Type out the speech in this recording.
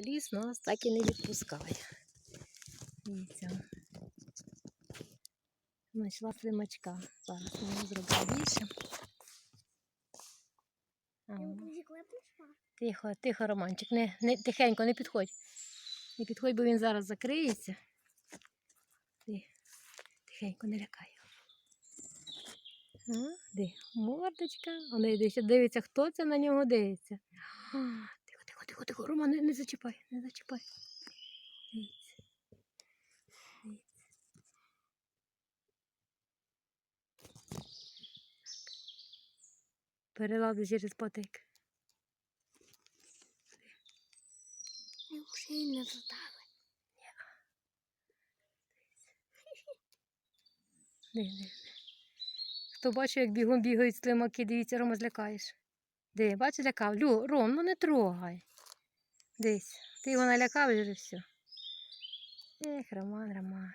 Ліс нас так і не відпускає. Дивіться. Знайшла слимачка. Зараз ми його більше. Тихо, тихо, Романчик. Не, не, тихенько, не підходь. Не підходь, бо він зараз закриється. Ти, тихенько, не лякай. його. Мордочка. Он дивиться, дивиться, хто це на нього дивиться. Тихо, тихо. Роман, не, не зачіпай, не зачіпай. Дивіться. Дивіться. Переладу через потик. Не ушей не задали. Де, де, де. Хто бачив, як бігом бігають слимаки, дивіться, Рома злякаєш. Де, бачиш, лякав? Лю, Ром, ну не трогай. Десь. Ти його налякав вже все. Ех, Роман, Роман.